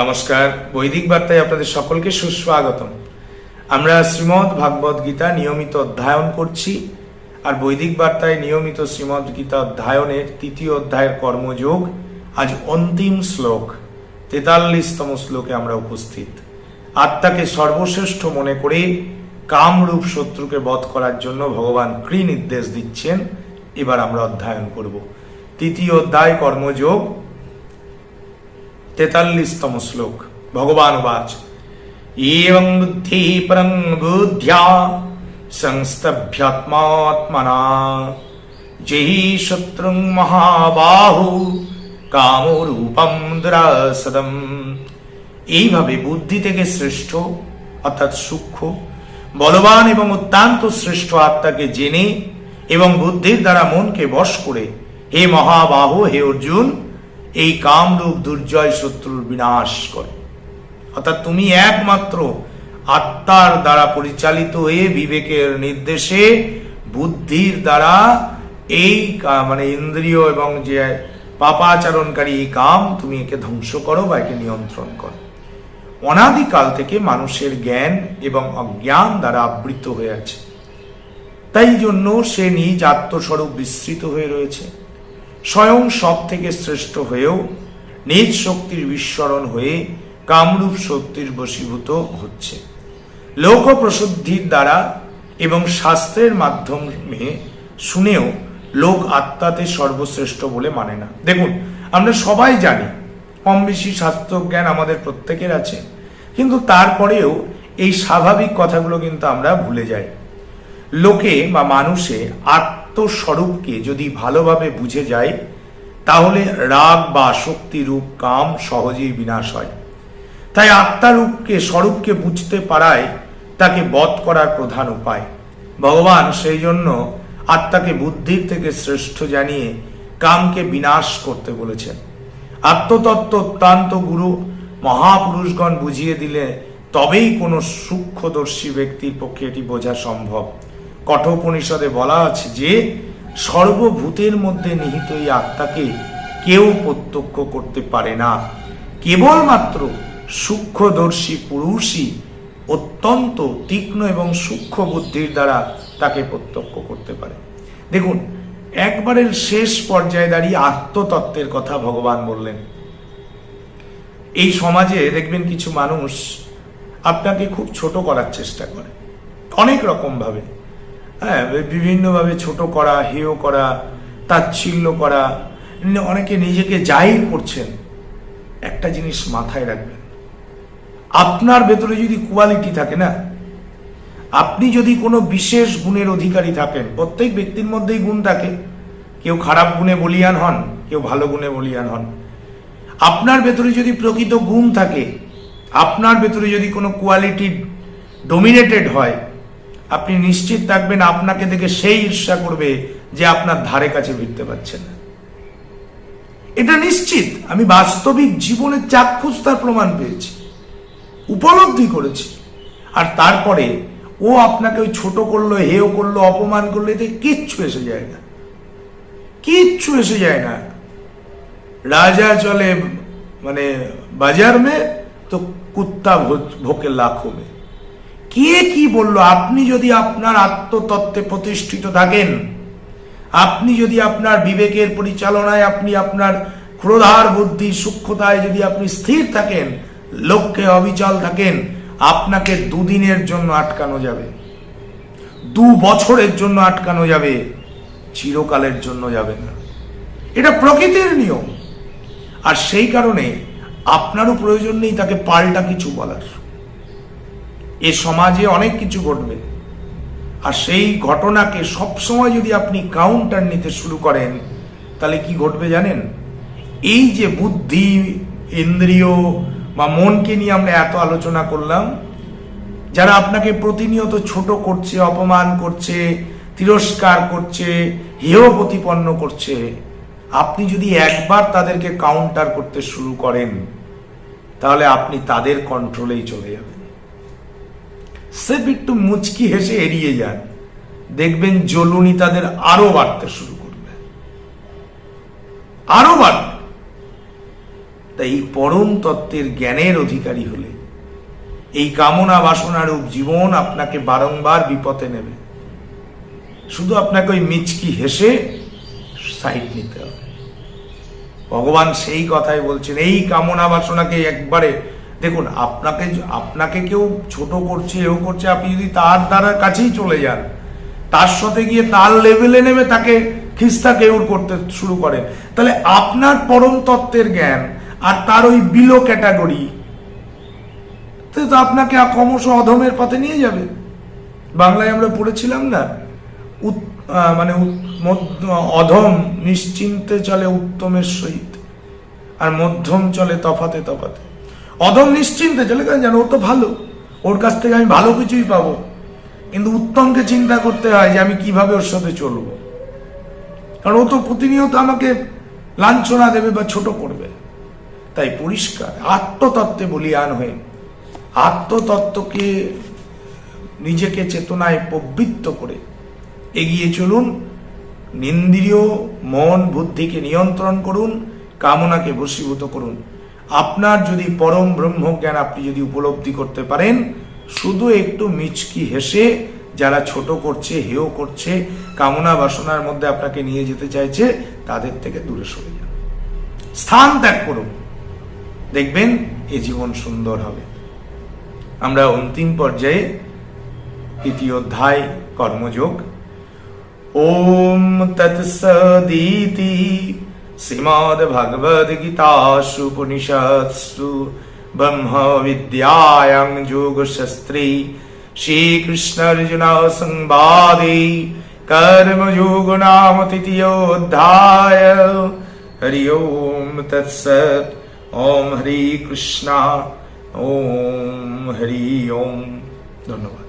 নমস্কার। বৈদিক বার্তায় আপনাদের সকলকে সুস্বাগতম। আমরা শ্রীমদ্ ভাগবত গীতা নিয়মিত অধ্যয়ন করছি আর বৈদিক বার্তায় নিয়মিত শ্রীমদ্ গীতা অধ্যয়নের তৃতীয় অধ্যায়ের কর্মযোগ আজ অন্তিম শ্লোক, তেতাল্লিশতম শ্লোকে আমরা উপস্থিত। আত্মাকে সর্বশ্রেষ্ঠ মনে করে কামরূপ শত্রুকে বধ করার জন্য ভগবান কৃ নির্দেশ দিচ্ছেন। এবার আমরা অধ্যয়ন করব। তৃতীয় অধ্যায় কর্মযোগ তেতাল্লিশতম শ্লোক। ভগবান বাচ এবং বুদ্ধি পরং বুদ্ধ্যা সংস্তভ্যাত্মাত্মনা। যেহি শত্রুং মহাবাহু কামরূপম দুরাসদম। এইভাবে বুদ্ধি থেকে শ্রেষ্ঠ, অর্থাৎ সূক্ষ্ম, বলবান এবং অত্যন্ত শ্রেষ্ঠ আত্মাকে জেনে এবং বুদ্ধির দ্বারা মনকে বশ করে, হে মহাবাহু, হে অর্জুন এই কামরূপ দুর্জয় শত্রুর বিনাশ করে। অর্থাৎ তুমি একমাত্র আত্মার দ্বারা পরিচালিত হয়ে বিবেকের নির্দেশে বুদ্ধির দ্বারা এই মানে ইন্দ্রিয় এবং যে পাপাচরণকারী এই কাম তুমি একে ধ্বংস করো বা একে নিয়ন্ত্রণ করো। অনাদিকাল থেকে মানুষের জ্ঞান এবং অজ্ঞান দ্বারা আবৃত হয়ে আছে। তাই জন্য সে নিজ আত্মস্বরূপ বিস্তৃত হয়ে রয়েছে। স্বয়ং সব থেকে শ্রেষ্ঠ হয়েও নিজ শক্তির বিস্মরণ হয়ে কামরূপ শক্তির বশীভূত হচ্ছে। লোক প্রসিদ্ধির দ্বারা এবং শাস্ত্রের মাধ্যমে শুনেও লোক আত্মাতে সর্বশ্রেষ্ঠ বলে মানে না। দেখুন, আমরা সবাই জানি, কম বেশি শাস্ত্র জ্ঞান আমাদের প্রত্যেকের আছে, কিন্তু তারপরেও এই স্বাভাবিক কথাগুলো কিন্তু আমরা ভুলে যাই। লোকে বা মানুষে আত্মস্বরূপকে যদি ভালোভাবে বুঝে যায়, তাহলে রাগ বা শক্তি রূপ কাম সহজেই বিনাশ হয়। তাই আত্মারূপকে, স্বরূপকে বুঝতে পারায় তাকে বধ করার প্রধান উপায়। ভগবান সেই জন্য আত্মাকে বুদ্ধির থেকে শ্রেষ্ঠ জানিয়ে কামকে বিনাশ করতে বলেছেন। আত্মতত্ত্ব অত্যন্ত গুরু, মহাপুরুষগণ বুঝিয়ে দিলে তবেই কোনো সূক্ষ্মদর্শী ব্যক্তির পক্ষে এটি বোঝা সম্ভব। কঠোপনিষদে বলা আছে যে, সর্বভূতের মধ্যে নিহিত এই আত্মাকে কেউ প্রত্যক্ষ করতে পারে না। কেবলমাত্র সূক্ষ্মদর্শী পুরুষই অত্যন্ত তীক্ষ্ণ এবং সূক্ষ্ম বুদ্ধির দ্বারা তাকে প্রত্যক্ষ করতে পারে। দেখুন, একবারের শেষ পর্যায়ে দাঁড়িয়ে আত্মতত্ত্বের কথা ভগবান বললেন। এই সমাজে দেখবেন কিছু মানুষ আপনাকে খুব ছোট করার চেষ্টা করে, অনেক রকম ভাবে হ্যাঁ বিভিন্নভাবে ছোট করা, হেয় করা, তাচ্ছিল্য করা অনেকে নিজেকে যাই করছেন। একটা জিনিস মাথায় রাখবেন। আপনার ভেতরে যদি কোয়ালিটি থাকে না, আপনি যদি কোনো বিশেষ গুণের অধিকারী থাকেন, প্রত্যেক ব্যক্তির মধ্যেই গুণ থাকে। কেউ খারাপ গুণে বলিয়ান হন, কেউ ভালো গুণে বলিয়ান হন। আপনার ভেতরে যদি প্রকৃত গুণ থাকে, আপনার ভেতরে যদি কোনো কোয়ালিটি ডোমিনেটেড হয় আপনি নিশ্চিত থাকবেন, আপনাকে দেখে সেই ঈর্ষা করবে যে আপনার ধারে কাছে ভিড়তে পারছে না। এটা নিশ্চিত। আমি বাস্তবিক জীবনে চাক্ষুষ তার প্রমাণ পেয়েছি। উপলব্ধি করেছি। আর তারপরে ও আপনাকে ওই ছোট করল, হেয় করল, অপমান করল, এতে কিচ্ছু এসে যায় না। কিচ্ছু এসে যায় না। রাজা চলে মানে বাজার মে তো কুত্তা ভোকে লাখো মে। কে কি বলল? আপনি যদি আপনার আত্মতত্ত্বে প্রতিষ্ঠিত থাকেন, আপনি যদি আপনার বিবেকের পরিচালনায় আপনি আপনার ক্রোধার বুদ্ধি, সূক্ষ্মতায় যদি আপনি স্থির থাকেন লক্ষ্যে অবিচল থাকেন, আপনাকে দুদিনের জন্য আটকানো যাবে। দু বছরের জন্য আটকানো যাবে, চিরকালের জন্য যাবে না। এটা প্রকৃতির নিয়ম। আর সেই কারণে আপনারও প্রয়োজন নেই তাকে পাল্টা কিছু বলার। এ সমাজে অনেক কিছু ঘটবে। আর সেই ঘটনাকে সবসময় যদি আপনি কাউন্টার নিতে শুরু করেন, তাহলে কি ঘটবে জানেন? এই যে বুদ্ধি, ইন্দ্রিয় বা মনকে নিয়ে আমরা এত আলোচনা করলাম, যারা আপনাকে প্রতিনিয়ত ছোট করছে, অপমান করছে, তিরস্কার করছে, হেয় প্রতিপন্ন করছে, আপনি যদি একবার তাদেরকে কাউন্টার করতে শুরু করেন, তাহলে আপনি তাদের কন্ট্রোলেই চলে যাবেন। সেফ একটু মুচকি হেসে এড়িয়ে যান দেখবেন জ্বলুনি তাদের আরও বাড়তে শুরু করবে। আরও বাড়বে। তাই এই পরম তত্ত্বের জ্ঞানের অধিকারী হলে এই কামনা বাসনারূপ জীবন আপনাকে বারংবার বিপদে নেবে। শুধু আপনাকে ওই মিচকি হেসে সাইড নিতে হবে। ভগবান সেই কথাই বলছেন, এই কামনা বাসনাকে একবারে দেখুন, আপনাকে আপনাকে কেউ ছোট করছে, এও করছে, আপনি যদি তার দ্বারা কাছেই চলে যান, তার সাথে গিয়ে তার লেভেলে নেমে তাকে খিস্তা কেউর করতে শুরু করেন। তাহলে আপনার পরম তত্ত্বের জ্ঞান আর তার ওই বিলো ক্যাটাগরি, তো আপনাকে ক্রমশ অধমের পথে নিয়ে যাবে। বাংলায় আমরা পড়েছিলাম না মানে অধম নিশ্চিন্তে চলে উত্তমের সহিত, আর মধ্যম চলে তফাতে তফাতে। অধম নিশ্চিন্তে চলে কারণ জানো ও তো ভালো। ওর কাছ থেকে আমি ভালো কিছুই পাবো। কিন্তু উত্তমকে চিন্তা করতে হয় যে আমি কীভাবে ওর সাথে চলবো। কারণ ও তো প্রতিনিয়ত আমাকে লাঞ্ছনা দেবে বা ছোট করবে। তাই পরিষ্কার, আত্মতত্ত্বে বলিয়ান হয়ে আত্মতত্ত্বকে নিজেকে চেতনায় প্রবৃত্ত করে এগিয়ে চলুন, নিন্দ্রিয় মন বুদ্ধিকে নিয়ন্ত্রণ করুন, কামনাকে বশীভূত করুন। আপনার যদি পরম ব্রহ্মজ্ঞান আপনি যদি উপলব্ধি করতে পারেন, শুধু একটু মিচকি হেসে যারা ছোট করছে, হেয় করছে, কামনা বাসনার মধ্যে আপনাকে নিয়ে যেতে চাইছে, তাদের থেকে দূরে সরে যান। স্থান ত্যাগ করুন। দেখবেন এ জীবন সুন্দর হবে। আমরা অন্তিম পর্যায়ে তৃতীয় অধ্যায়, কর্মযোগ। ওম তৎসদিতি। श्रीमद्भगवद्गीतासूपनिषत्सु ब्रह्मविद्यायां योगशास्त्रे श्रीकृष्णार्जुनसंवादे कर्मयोगनाम तृतीयोऽध्याय हरि ओम् तत्सत्। ॐ हरि कृष्णा। ॐ हरि ओम्। धन्यवाद।